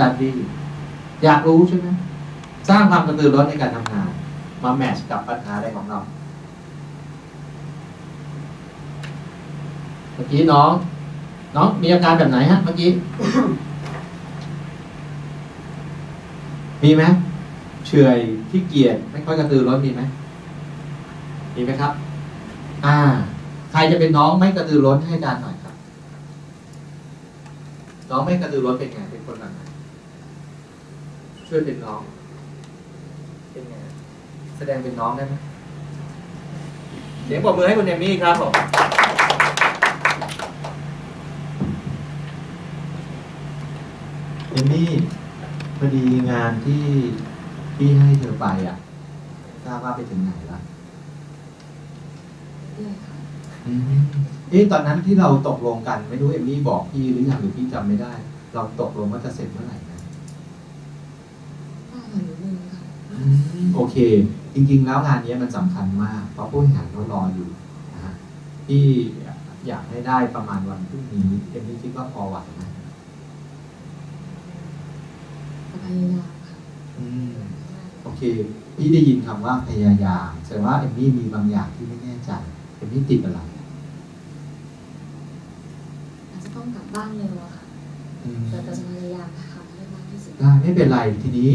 แบบดีอยากรู้ใช่ไหมสร้างความกระตือรือร้นในการทำงาน มาแมชกับปัญหาอะไรของเราเมื่อกี้น้อง น้องมีอาการแบบไหนฮะเมื่อกี้มีไหมเฉยที่เกียจไม่ค่อยกระตือรือร้นมีไหมมีไหมครับ อ่า ใครจะเป็นน้องไม่กระตือรือร้นให้อาจารย์หน่อยครับ น้องไม่กระตือรือร้นเป็นไงเป็นคนแบบไหน ช่วยเป็นน้อง เป็นไงแสดงเป็นน้องได้ไหมเสียงปรบมือให้คุณเอมี่ครับผมเอมี่พอดีงานที่ที่ให้เธอไปอะทราบว่าไปถึงไหนละเรื่อยค่ะอืมเอ๊ะตอนนั้นที่เราตกลงกัน ไม่รู้เอมมี่บอกพี่หรือยังหรือพี่จำไม่ได้ เราตกลงว่าจะเสร็จเมื่อไหร่นะ ป้าหนูนึงค่ะ อืม โอเค จริง ๆ แล้วงานนี้มันสำคัญมาก เพราะผู้บริหารเขารออยู่นะฮะที่อยากให้ได้ประมาณวันพรุ่งนี้เอมมี่คิดว่าพอไหวไหมก็พยายามค่ะอืมโอเค พี่ได้ยินคำว่าพยายามแสดงว่าเอมมี่มีบางอย่างที่ไม่แน่ใจเอมมี่ติดอะไรอาจจะต้องกลับบ้านเร็วอะค่ะอืมแต่แต่จะพยายามทำให้มากที่สุดได้ไม่เป็นไรทีนี้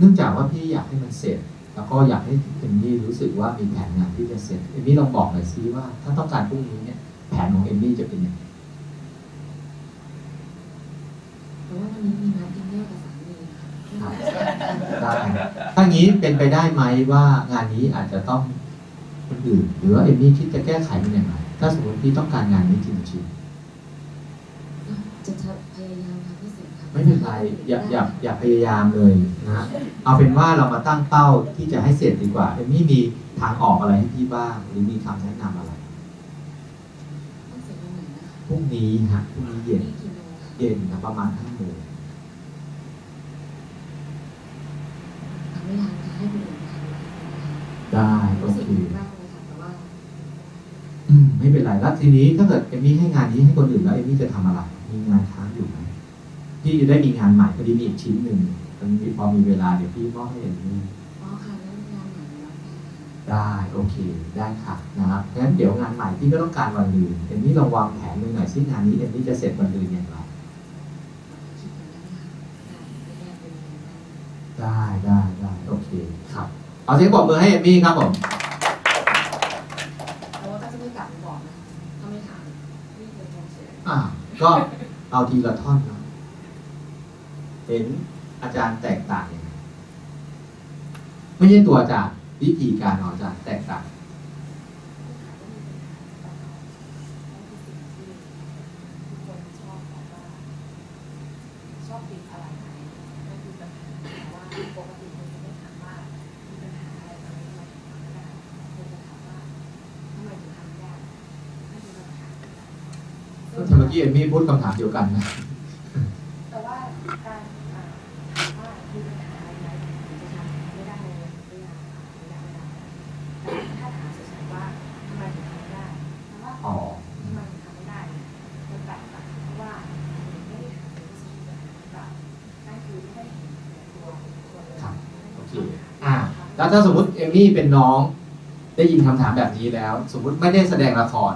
เนื่องจากว่าพี่อยากให้มันเสร็จ แล้วก็อยากให้เอมมี่รู้สึกว่ามีแผนงานที่จะเสร็จเอมมี่ลองบอกหน่อยซิว่า ถ้าต้องการพรุ่งนี้เนี่ยแผนของเอมมี่จะเป็นยังไงเพราะว่าวันนี้มีนัดดินเนอร์กับสามีค่ะได้ถ้างี้เป็นไปได้ไหมว่างานนี้อาจจะต้องคนอื่นหรือว่าเอมมี่คิดจะแก้ไขมันยังไงถ้าสมมติพี่ต้องการงานนี้จริงจะพยายามทำให้เสร็จค่ะ ๆ ไม่เป็นไรอย่าอย่าอย่าพยายามเลยนะ เอาเป็นว่าเรามาตั้งเป้าที่จะให้เสร็จดีกว่าเอมมี่มีทางออกอะไรให้พี่บ้างหรือมีคำแนะนำอะไรต้องเสร็จวันไหนนะคะพรุ่งนี้ฮะพรุ่งนี้เย็นนี่กี่โมงคะเย็นนะประมาณห้าโมงทำไม่ทันค่ะให้คนอื่นทำนะคะได้โอรู้สึกเคดีมากเลยค่ะแต่ว่าอืมไม่เป็นไรแล้วทีนี้ถ้าเกิดเอมมี่ให้งานนี้ให้คนอื่นแล้วเอมมี่จะทำอะไร มีงานค้างอยู่ไหม พี่จะได้มีงานใหม่พอดีมีอีกชิ้นหนึ่งมันมีพอมีเวลาเดี๋ยวพี่มอบให้เอมมี่อ๋อค่ะแล้วงานไหนรับได้ค่ะได้โอเคได้ค่ะนะครับงั้นเดี๋ยวงานใหม่พี่ก็ต้องการวันลืนเอมมี่ลองวางแผนดูหน่อยซิงานนี้เอมมี่จะเสร็จวันลืนอย่างไรคิดกันได้ไหมคะได้ไม่แยกเป็นงานได้ได้ได้ได้โอเคครับเอาเสียงปรบมือให้เอมมี่ครับผมแต่ว่าก็จะไม่กลับมาบอกนะถ้าไม่ถามนี่เป็นคนเสียอ่าก็เอาทีละท่อนนะ เห็นอาจารย์แตกต่างยังไงไม่ใช่ตัวอาจารย์วิธีการของอาจารย์แตกต่างชอบติดอะไรไหนนั่นคือปัญหาแต่ แล้วถ้าสมมติเอมมี่เป็นน้อง ได้ยินคำถามแบบนี้แล้ว สมมุติไม่ได้แสดงละคร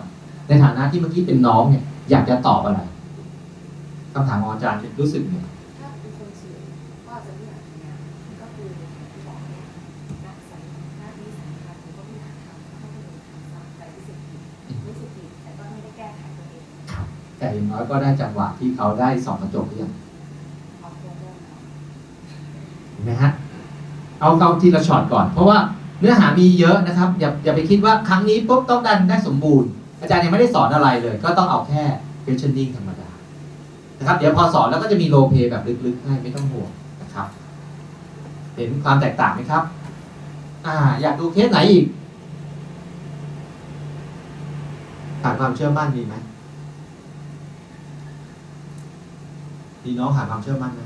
ในฐานะที่เมื่อกี้เป็นน้องเนี่ย อยากจะตอบอะไรคำถามของอาจารย์รู้สึกไงถ้าเป็นคนสื่อก็อาจจะไม่อยากทำงานก็คืออย่างที่บอกเนี่ยหน้าใส่หน้าที่สำคัญก็คือหาทำให้คนอื่นทำซ้ำแต่รู้สึกผิดรู้สึกผิดแต่ก็ไม่ได้แก้ไขตัวเองแต่อย่างน้อยก็ได้จังหวะที่เขาได้สองกระจกหรือยังเอาตัวเองเอาเห็นไหมฮะ เอาเอาทีละช็อตก่อน เพราะว่าเนื้อหามีเยอะนะครับ อย่าอย่าไปคิดว่าครั้งนี้ปุ๊บต้องดันได้สมบูรณ์ อาจารย์ยังไม่ได้สอนอะไรเลย ก็ต้องเอาแค่ questioning ธรรมดานะครับ เดี๋ยวพอสอนแล้วก็จะมีโลเพลย์แบบลึกๆให้ไม่ต้องห่วงนะครับ เห็นความแตกต่างไหมครับ อ่า อยากดูเคสไหนอีกขาดความเชื่อมั่นมีไหมมีน้องขาดความเชื่อมั่นไหม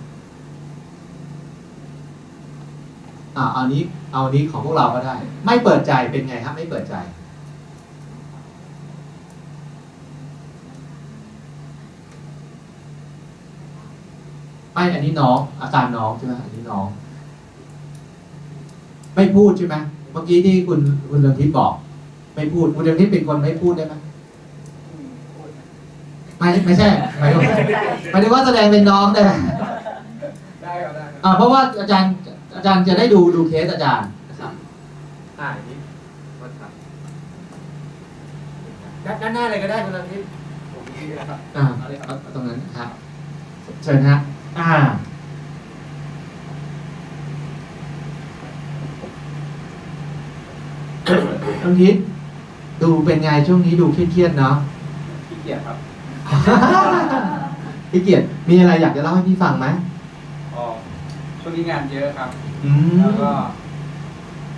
อ่าเอานี้เอานี้ของพวกเราก็ได้ ไม่เปิดใจเป็นไงครับ ไม่เปิดใจไปไม่อันนี้น้อง อาการน้องใช่ไหมอันนี้น้อง ไม่พูดใช่ไหมเมื่อกี้ที่คุณคุณเรืองทิพย์บอก ไม่พูดคุณเรืองทิพย์เป็นคนไม่พูดได้ไหมไม่ไม่ใช่หมายถึงหมายถึงว่าแสดงเป็นน้องได้ไหมได้ครับได้ครับอ่าเพราะว่าอาจารย์ อาจารย์จะได้ดูดูเคสอาจารย์นะครับอ่านี่วัดครับด้านด้านหน้าเลยก็ได้คุณเรืองทิพย์ผมนี่นะครับอ่าเอาเลยเอาเอาตรงนั้นครับเชิญฮะอ่าน้องทิพย์ดูเป็นไงช่วงนี้ดูเครียดๆเนาะขี้เกียจครับพี่เกียรติมีอะไรอยากจะเล่าให้พี่ฟังไหมอ๋อช่วงนี้งานเยอะครับ อืมแล้วก็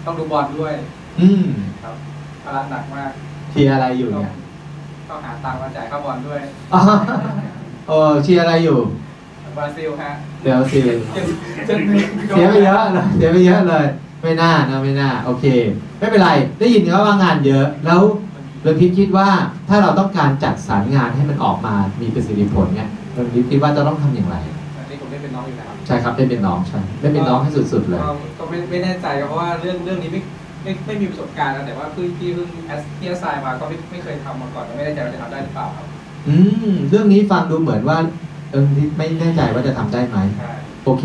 ต้องดูบอลด้วยอืมครับภาระหนักมากเชียร์อะไรอยู่ต้องเนี่ยต้องหาตังค์มาจ่ายค่าบอลด้วยอ๋อเออเชียร์อะไรอยู่ บราซิลฮะเดี๋ยวสิเจ็ดเจ็ดหนึ่งเสียไปเยอะเลยเสียไปเยอะเลย ไม่น่านะไม่น่า โอเค ไม่เป็นไร ได้ยินเขาว่างานเยอะ แล้วเรื่องทิพย์คิดว่าถ้าเราต้องการจัดสรรงานให้มันออกมา มีประสิทธิผลเนี่ยเรื่องทิพย์คิดว่าจะต้องทำอย่างไร ช่ครับได้เป็นน้องใช่ได้เป็นน้องให้สุด ๆ เลย ก็ก็ไม่ไม่แน่ใจครับเพราะว่าเรื่องเรื่องนี้ไม่ไม่ไม่มีประสบการณ์นะแต่ว่าพี่พี่เพิ่งแอสที่แอสไซน์มาก็ไม่ไม่เคยทำมาก่อนก็ไม่แน่ใจว่าจะทำได้หรือเปล่าครับอืมเรื่องนี้ฟังดูเหมือนว่าเรื่องทิพย์ไม่แน่ใจว่าจะทำได้ไหม ใช่โอเค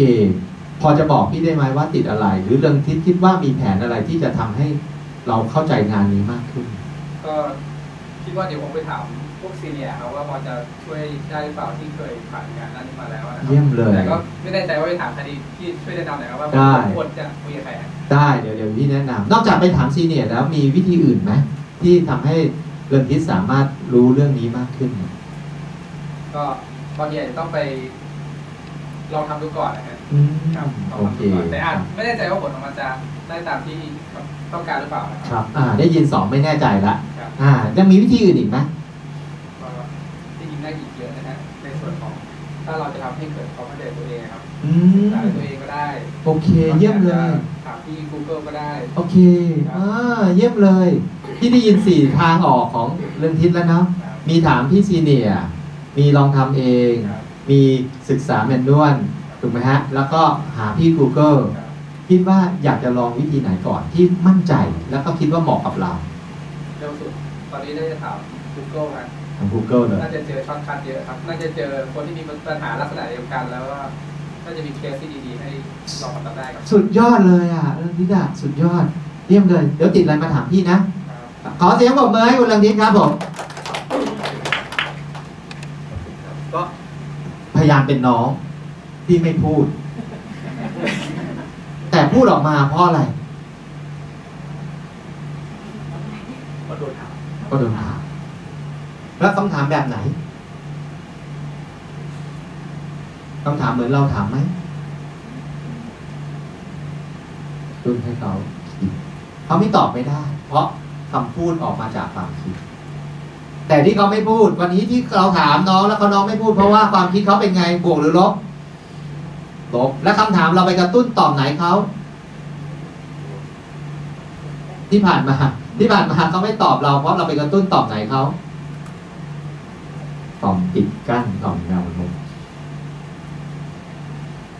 พอจะบอกพี่ได้ไหมว่าติดอะไร หรือเรื่องทิศคิดว่ามีแผนอะไรที่จะทำให้เราเข้าใจงานนี้มากขึ้น ก็คิดว่าเดี๋ยวผมไปถามพ วกซีเนียร์ครับว่าพอจะช่วยได้หรือเปล่าที่เคยผ่านงานนั้นมาแล้วนะครัเยี่ยมเลย แต่ก็ไม่แน่ใจว่าไปถามใครดีที่ช่วยแนะนำหน่อยครับว่าได้ ควรจะคุยกับใครฮะได้เดี๋ยวเดี๋ยวพี่แนะนำนอกจากไปถามซีเนียร์แล้วมีวิธีอื่นไหมที่ทำให้เรื่องทิศสามารถรู้เรื่องนี้มากขึ้นก็บางทีอาจจะต้องไป ลองทำดูก่อนนะฮะอืมครับลองโอทำเคดูก่อนแต่อาจไม่แน่ใจว่าผลออกมาจะได้ตามที่ต้องการหรือเปล่านะคครับรับอ่าได้ยินสองไม่แน่ใจละครับ อ่ายังมีวิธีอื่นอีกไหม ก็ที่จริงได้อีกเยอะนะฮะในส่วนของ ถ้าเราจะทำให้เกิดความเข้าใจตัวเองครับอืศึกมษาตัวเองก็ได้โอเค เยี่ยมเลย ถามที่ Google ก็ได้ โอเคอ่าเยี่ยมเลยพี่ได้ยินสี่ทางออกของเรื่องทิศแล้วเนาะครับมีถามพี่ซีเนียร์มีลองทำเอง ครับ มีศึกษาแมนนวลถูกไหมฮะ แล้วก็หาพี่ Google ครับคิดว่าอยากจะลองวิธีไหนก่อนที่มั่นใจแล้วก็คิดว่าเหมาะกับเรา เร็วสุด ตอนนี้ได้จะถาม Google ครับ ทาง Google เลยน่าจะเจอช็อตคัทเยอะครับ น่าจะเจอคนที่มีปัญหาลักษณะเดียวกัน แล้วก็น่าจะมีเคสที่ดีๆให้ลองทำได้ครับ สุดยอดเลยอะเรื่องทิศอะสุดยอดเยี่ยมเลย เดี๋ยวติดอะไรมาถามพี่นะครับขอเสียงปรบมือให้คุณเรืองทิศครับผมก็พยายามเป็นน้องที่ไม่พูด แต่พูดออกมาเพราะอะไรก็โดนถามก็โดนถาม แล้วคำถามแบบไหนคำถามเหมือนเราถามไหมดุนให้เขาเขาไม่ตอบไม่ได้ เพราะคำพูดออกมาจากความคิด แต่ที่เขาไม่พูด วันนี้ที่เราถามน้องแล้วเขาน้องไม่พูดเพราะว่าความคิดเขาเป็นไงบวกหรือลบลบและคำถามเราไปกระตุ้นตอบไหนเขาที่ผ่านมา ที่ผ่านมาเขาไม่ตอบเราเพราะเราไปกระตุ้นตอบไหนเขา ต่อบปิดกั้นต่อบแนวโน้ม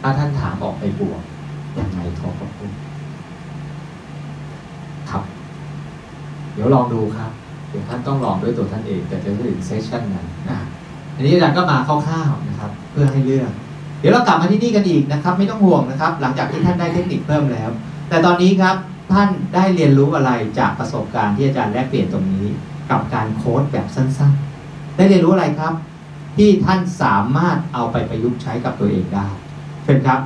ถ้าท่านถามออกไปบวกยังไงเขาก็พูดครับ เดี๋ยวลองดูครับ เดี๋ยวท่านต้องลองด้วยตัวท่านเอง แต่จะถึงเซสชันนั้นนะอันนี้อาจารย์ก็มาคร่าวๆนะครับ เพื่อให้เลือก เดี๋ยวเรากลับมาที่นี่กันอีกนะครับ ไม่ต้องห่วงนะครับ หลังจากที่ท่านได้เทคนิคเพิ่มแล้ว แต่ตอนนี้ครับท่านได้เรียนรู้อะไรจากประสบการณ์ที่อาจารย์แลกเปลี่ยนตรงนี้ กับการโค้ดแบบสั้น ๆ ได้เรียนรู้อะไรครับ ที่ท่านสามารถเอาไปประยุกต์ใช้กับตัวเองได้เชิญครับ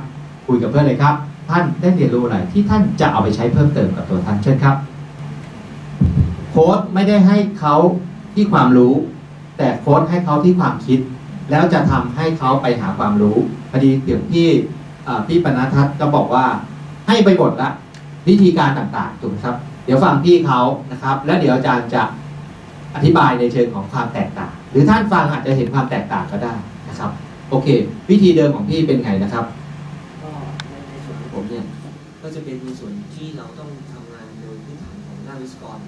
คุยกับเพื่อนเลยครับ ท่านได้เรียนรู้อะไรที่ท่านจะเอาไปใช้เพิ่มเติมกับตัวท่านเชิญครับ โค้ดไม่ได้ให้เขาที่ความรู้ แต่โค้ดให้เขาที่ความคิด แล้วจะทำให้เขาไปหาความรู้พอดีเดี๋ยวพี่อ่าพี่ปณทัศน์ก็บอกว่าให้ไปบทละวิธีการต่างๆถูกไหมครับ เดี๋ยวฟังพี่เขานะครับ แล้วเดี๋ยวอาจารย์จะอธิบายในเชิงของความแตกต่าง หรือท่านฟังอาจจะเห็นความแตกต่างก็ได้นะครับ โอเค วิธีเดิมของพี่เป็นไงนะครับก็ในในส่วนของผมเนี่ยก็จะเป็นในส่วนที่เราต้องทำงานโดยพื้นฐานของหน้าวิศวกร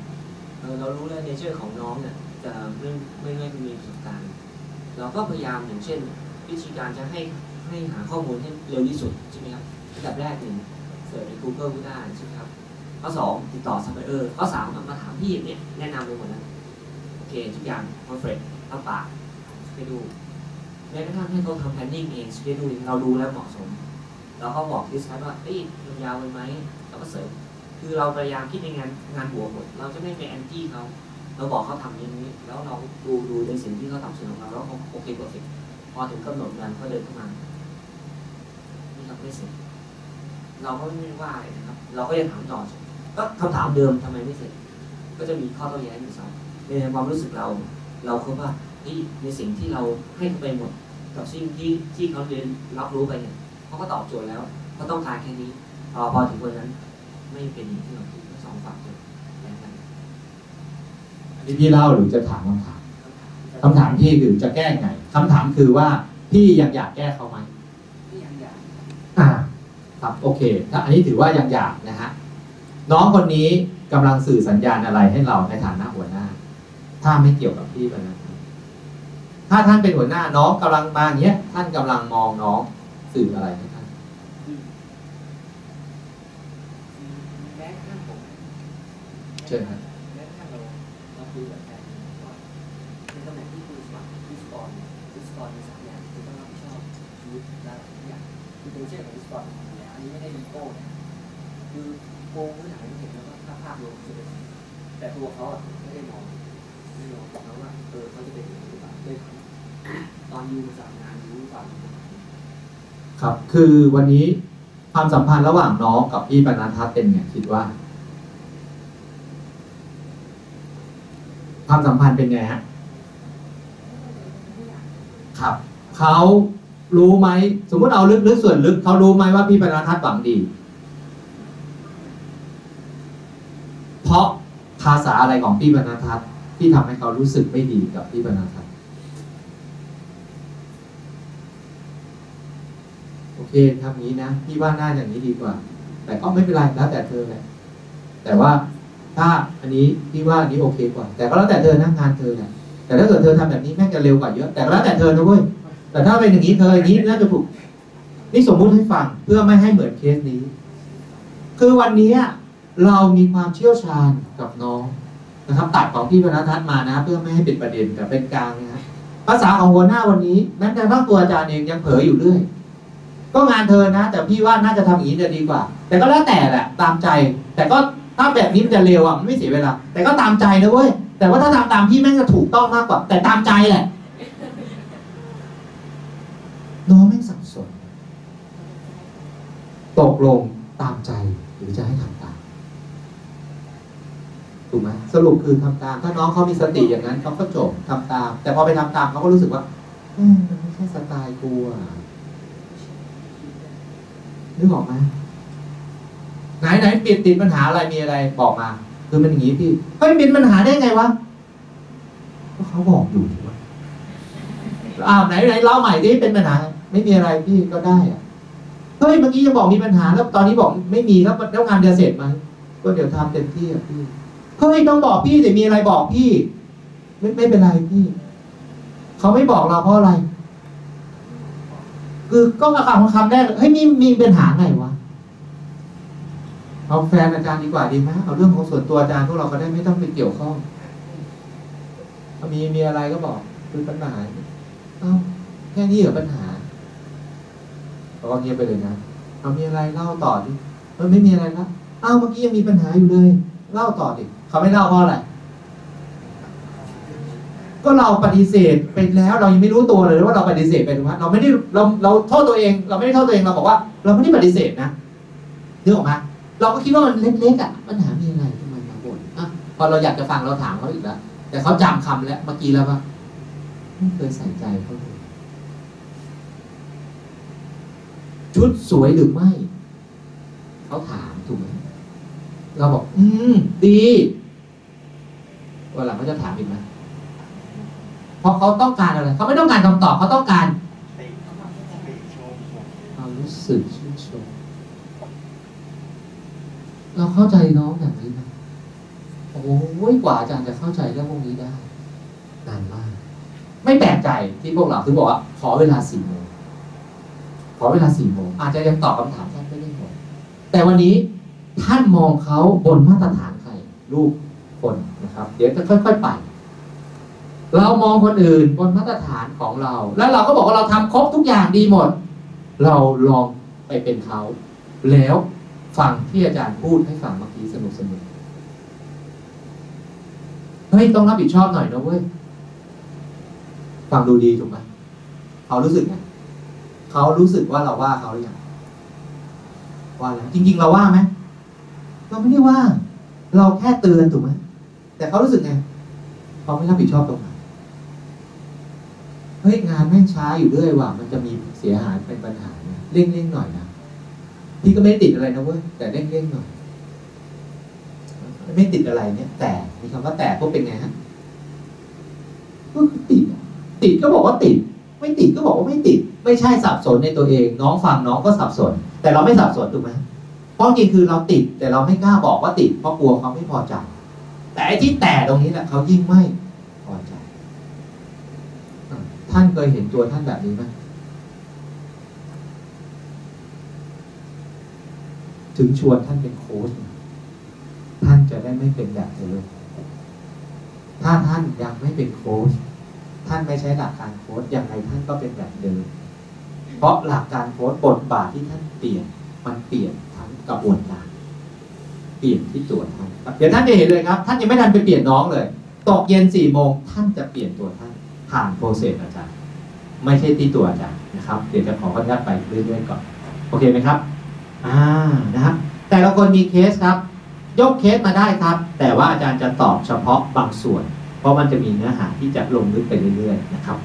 เรารู้แล้วเนเจอร์ของน้องเนี่ยจะไม่ไม่ไม่มีประสบการณ์เราก็พยายามอย่างเช่น วิธีการจะให้ให้หาข้อมูลให้เร็วที่สุดใช่ไหมครับอันดับแรกหนึ่งเสิร์ชใน Google ก็ได้ใช่ไหมครับข้อสองติดต่อซัพพลายเออร์ข้อสามมาถามพี่เนี่ยแนะนำไปหมดแล้วโอเคทุกอย่างคอนเฟรน ตั้งปากไปดูแม้กระทั่งให้เขาทำ planning เองสเกดูเราดูแล้วเหมาะสม เราก็บอกดิสคัทว่าเอ้ยมันยาวไปไหมเราก็เสริมคือเราพยายามคิดในงานงานบวกหมดเราจะไม่ไปแอนตี้เขาเราบอกเขาทำอย่างนี้ แล้วเราดูดูในสิ่งที่เขาทำส่วนของเราแล้วเขาโอเคกว่าสิพอถึงกำหนดงานเขาเดินเข้ามานี่ครับไม่เสร็จเราก็ไม่ได้ว่าอะไรนะครับ เราก็ยังถามต่อก็คำถามเดิมทำไมไม่เสร็จ ก็จะมีข้อโต้แย้งอยู่สองในความรู้สึกเรา เราคือว่านี่ในสิ่งที่เราให้เขาไปหมดกับสิ่งที่ที่เขาเรียนรับรู้ไปเนี่ยเขาก็ตอบโจทย์แล้วเขาต้องการแค่นี้พอพอถึงวันนั้น ไม่เป็นอย่างที่เราคิดทั้งสองฝั่งเลยแย้งกันอันนี้พี่เล่าหรือจะถามคำถามคำถามพี่คือจะแก้ไงคำถามคือว่าพี่ยังอยากแก้เขาไหมที่ยังอยากอ่าครับโอเคถ้าอันนี้ถือว่ายังอยากนะฮะน้องคนนี้กำลังสื่อสัญญาณอะไรให้เราในฐานะหัวหน้า ถ้าไม่เกี่ยวกับพี่แบบนั้นถ้าท่านเป็นหัวหน้าน้องกำลังมาอย่างเงี้ย ท่านกำลังมองน้องสื่ออะไรให้ท่านแม้กระทั่งผมเชิญครับแม้กระทั่งเราเราคุยกับแฟนว่าในตำแหน่งที่คุยสมัครวิสกรวิสกรในสามอย่างคือต้องรับผิดชอบชีวิตและทุกอย่างคือเป็นเชื่อของวิสกรอยู่แล้วอันนี้ไม่ได้มีโก้นะคือโกงพื้นฐานที่เห็นแล้วก็ภาพภาพรวมคือเป็นแต่ตัวเขาอะไม่ได้มอง ไม่ได้มองบอกเขาว่าเออเขาจะเป็นหรือเปล่าเลยตอนยูมาสามงานรู้หรือเปล่าครับ คือวันนี้ความสัมพันธ์ระหว่างน้องกับพี่ปนันทัศน์เป็นไงคิดว่า ความสัมพันธ์เป็นไงฮะครับเขารู้ไหมสมมติเอาลึกๆส่วนลึกเขารู้ไหมว่าพี่ปนันทัศน์หวังดี เพราะภาษาอะไรของพี่ปนันทัศน์ ที่ทำให้เขารู้สึกไม่ดีกับพี่ปนันทัศน์โอเคทำงี้นะพี่ว่าน่าอย่างนี้ดีกว่า แต่ก็ไม่เป็นไรแล้วแต่เธอแหละแต่ว่าถ้าอันนี้พี่ว่าอันนี้โอเคกว่า แต่ก็แล้วแต่เธอนะงานเธอแหละแต่ถ้าเกิดเธอทำแบบนี้แม่งจะเร็วกว่าเยอะ แต่แล้วแต่เธอนะเว้ยแต่ถ้าเป็นอย่างนี้เธออย่างนี้น่าจะถูกนี่สมมุติให้ฟังเพื่อไม่ให้เหมือนเคสนี้ คือวันนี้เรามีความเชี่ยวชาญกับน้อง นะครับตัดของพี่พนัทัศน์มานะ เพื่อไม่ให้เป็นประเด็นแต่เป็นกลางนะภาษาของหัวหน้าวันนี้แม้แต่ว่าตัวอาจารย์เองยังเผลออยู่เรื่อยก็งานเธอนะ แต่พี่ว่าน่าจะทำอย่างนี้จะดีกว่า แต่ก็แล้วแต่แหละตามใจ แต่ก็ถ้าแบบนี้มันจะเร็วอะมันไม่เสียเวลา แต่ก็ตามใจนะเว้ยแต่ว่าถ้าทำตามพี่แม่งจะถูกต้องมากกว่า แต่ตามใจแหละน้องไม่งสับสนตกลงตามใจหรือจะให้ทำ ถูกไหมสรุปคือทำตาม ถ้าน้องเขามีสติอย่างนั้นเขาก็จบทำตาม แต่พอไปทำตามเขาก็รู้สึกว่าเอ้ยมันไม่ใช่สไตล์กูอะนึกออกไหมไหนไหนปิดติดปัญหาอะไรมีอะไรบอกมา คือมันอย่างนี้พี่เฮ้ยปิดปัญหาได้ไงวะก็เขาบอกอยู่ว่าอ้าวไหนไหนเล่าใหม่ดิเป็นปัญหา ไม่มีอะไรพี่ก็ได้อะเฮ้ยเมื่อกี้ยังบอกมีปัญหาแล้วตอนนี้บอกไม่มีแล้วแล้วงานจะเสร็จไหมก็เดี๋ยวทำเต็มที่อะพี่ เฮ้ยต้องบอกพี่แต่มีอะไรบอกพี่ ไม่ไม่เป็นไรพี่เขาไม่บอกเราเพราะอะไร คือก็คำคำแรกเฮ้ยมีมีปัญหาไงวะเอาแฟนอาจารย์ดีกว่าดีไหมเอาเรื่องของส่วนตัวอาจารย์พวกเราก็ได้ไม่ต้องไปเกี่ยวข้องเอามีมีอะไรก็บอกคือปัญหาเอ้าแค่นี้เหรอปัญหาเราก็เงียบไปเลยนะเอามีอะไรเล่าต่อดิเออไม่มีอะไรแล้วเอ้าเมื่อกี้ยังมีปัญหาอยู่เลย เล่าต่อดิ เขาไม่เล่าเพราะอะไร ก็เราปฏิเสธไปแล้วเรายังไม่รู้ตัวเลยว่าเราปฏิเสธไปถูกไหมเราไม่ได้เราเราโทษตัวเอง เราไม่ได้โทษตัวเองเราบอกว่า เราไม่ได้ปฏิเสธนะนึกองออกไหมเราก็คิดว่ามันเล็กๆอะปัญหามีอะไรทำไมมาบ่นอะพอเราอยากจะฟังเราถามเขาอีกแล้วแต่เขาจำคำแล้วเมื่อกี้แล้วว่าไม่เคยใส่ใจเขาเลยชุดสวยหรือไม่ เขาถามถูกไหมเราบอก อืม ดี วันหลังเขาจะถามอีกไหมเพราะเขาต้องการอะไร เขาไม่ต้องการคำตอบเขาต้องการความรู้สึกชื่นชมเราเข้าใจน้องอย่างนี้นะโอ้ยกว่าอาจารย์จะเข้าใจเรื่องพวกนี้ได้นานมาก ไม่แปลกใจที่พวกเราถึงบอกว่า ขอเวลาสี่โมงขอเวลาสี่โมงอาจจะยังตอบคำถามท่านไม่ได้หมดแต่วันนี้ท่านมองเขาบนมาตรฐานใครลูก คนนะครับ เดี๋ยวจะค่อย ๆ ไป เรามองคนอื่นบนมาตรฐานของเรา แล้วเราก็บอกว่าเราทำครบทุกอย่างดีหมด เราลองไปเป็นเขา แล้วฟังที่อาจารย์พูดให้ฟังเมื่อกี้สนุกสนุกเฮ้ยต้องรับผิดชอบหน่อยนะเว้ยฟังดูดีถูกไหมเขารู้สึกไงเขารู้สึกว่าเราว่าเขาหรือยังว่าแล้วจริง ๆ เราว่าไหมเราไม่ได้ว่า เราแค่เตือนถูกไหม แต่เขารู้สึกไงเขาไม่รับผิดชอบตรงไหนเฮ้ยงานแม่งช้าอยู่เรื่อยว่ะมันจะมีเสียหายเป็นปัญหานะเร่งๆหน่อยนะพี่ก็ไม่ได้ติดอะไรนะเว้ยแต่เร่งๆหน่อย ไม่ติดอะไรเนี่ย แต่มีคำว่าแต่พวกเป็นไงฮะก็คือติดติดก็บอกว่าติด ไม่ติดก็บอกว่าไม่ติด ไม่ใช่สับสนในตัวเอง น้องฟังน้องก็สับสน แต่เราไม่สับสนถูกไหมเพราะจริงคือเราติด แต่เราไม่กล้าบอกว่าติดเพราะกลัวเขาไม่พอใจ แต่ไอ้ที่แต่ตรงนี้แหละเขายิ่งไม่พอใจท่านเคยเห็นตัวท่านแบบนี้ไหมถึงชวนท่านเป็นโค้ชท่านจะได้ไม่เป็นแบบเดิมถ้าท่านยังไม่เป็นโค้ชท่านไม่ใช้หลักการโค้ชยังไงท่านก็เป็นแบบเดิม เพราะหลักการโค้ชบทบาทที่ท่านเปลี่ยน มันเปลี่ยนทั้งกระบวนการ เปลี่ยนที่ตัวท่านครับเดี๋ยวท่านจะเห็นเลยครับ ท่านยังไม่ทันไปเปลี่ยนน้องเลยตกเย็นสี่โมงท่านจะเปลี่ยนตัวท่านผ่านโปรเซสอาจารย์ไม่ใช่ที่ตัวอาจารย์นะครับ เดี๋ยวจะขออนุญาตไปเรื่อยๆก่อน โอเคไหมครับ อ่านะครับ แต่ละคนมีเคสครับ ยกเคสมาได้ครับ แต่ว่าอาจารย์จะตอบเฉพาะบางส่วน เพราะมันจะมีเนื้อหาที่จะลงลึกไปเรื่อยๆนะครับ